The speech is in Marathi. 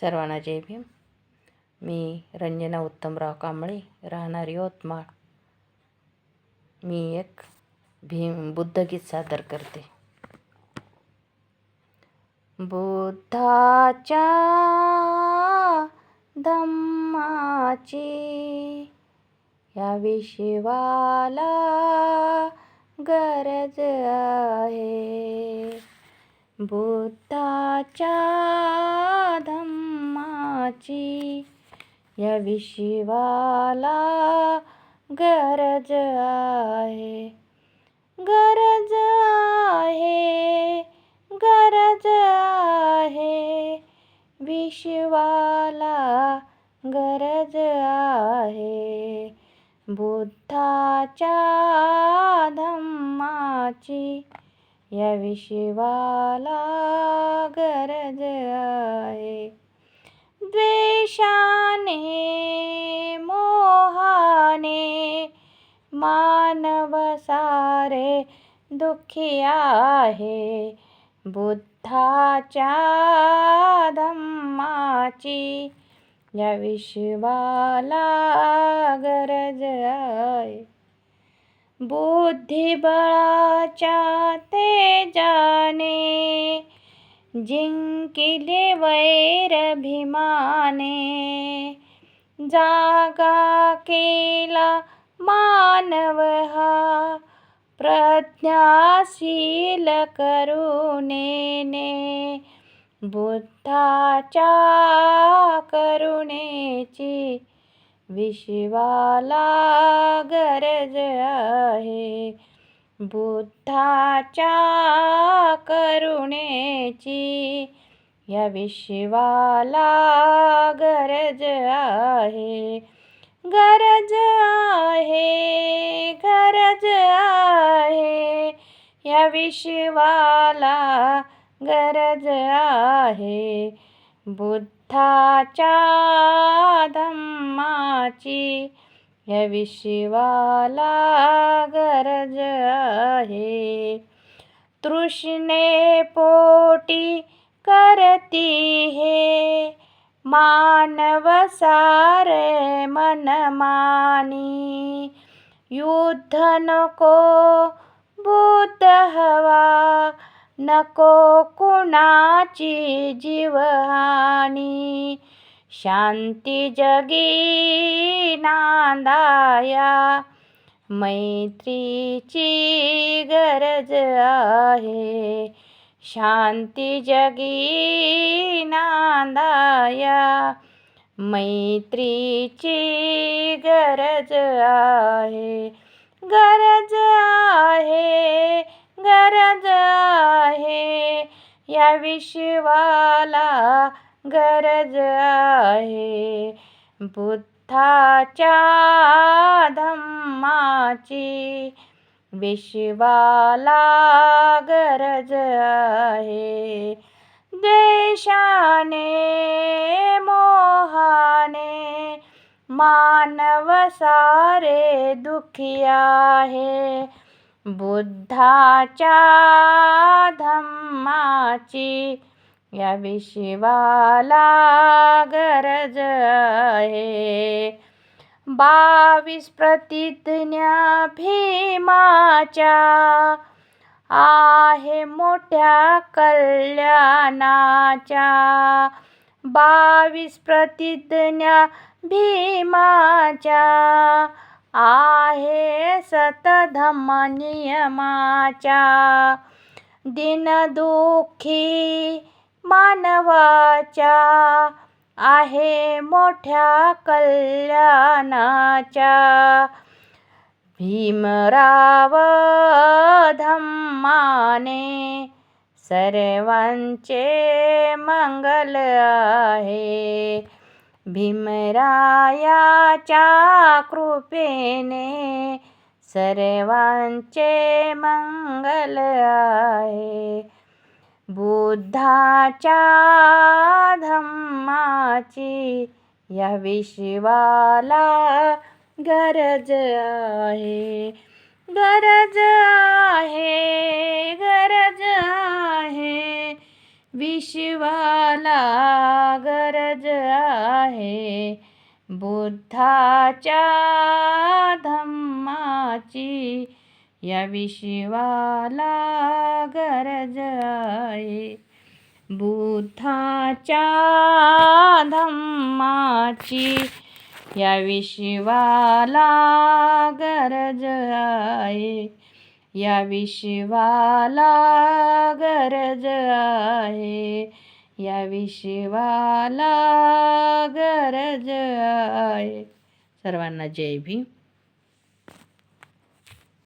सर्वांना जय भीम. मी रंजना उत्तमराव कांबळे राहणार यवतमाळ. मी एक भीम बुद्धगीत सादर करते. बुद्धाच्या धम्माची या विश्वाला गरज आहे. बुद्धाच्या धम्माची या विश्वाला गरज आहे. गरज आहे. गरज आहे. विश्वाला गरज आहे. बुद्धाच्या धम्माची या विश्वाला गरज आहे. मानव सारे दुःखी आहे. बुद्धाच्या धम्माची या विश्वाला गरज आहे. बुद्धिबळाच्या तेजाने जिंकिले वैरभिमाने जागा केला मानव हा प्रज्ञाशील करुणेने बुद्धाच्या करुणेची विश्वाला गरज आहे. बुद्धाच्या करुणेची या विश्वाला गरज आहे. गरज आहे गरज आहे. या विश्वाला गरज आहे. बुद्धाच्या धम्माची या विश्वाला गरज आहे. तृष्णे पोटी करती हे मानव सारे मनमानी युद्ध नको भूत हवा नको कुणाची जीवहानी शांती जगी नांदाया मैत्रीची गरज आहे. शांती जगी नांदाया मैत्रीची गरज आहे. गरज आहे गरज आहे. या विश्वाला गरज आहे. बुद्धाच्या धम्माची विश्वाला गरज आहे. देशाने मोहाने मानव सारे दुखी आहे. बुद्धाच्या धम्माची या विश्वाला गरज आहे. बावीस प्रतिज्ञा भीमाच्या आहे मोठ्या कल्याणाच्या. बावीस प्रतिज्ञा भीमाच्या आहे सतधम नियमाच्या. दिनदुःखी मानवाच्या आहे मोठ्या कल्याणाच्या. भीमराव धम्माने सर्वांचे मंगल आहे. भीमरायाच्या कृपेने सर्वांचे मंगल आहे. बुद्धाच्या धम्माची या विश्वाला गरज आहे. गरज आहे गरज आहे. विश्वाला गरज आहे. बुद्धाच्या धम्माची. या विश्वाला गरज आहे. बुद्धाच्या धम्माची या विश्वाला गरज आहे. या विश्वाला गरज आहे. या विश्वाला गरज आहे. सर्वांना जय भीम.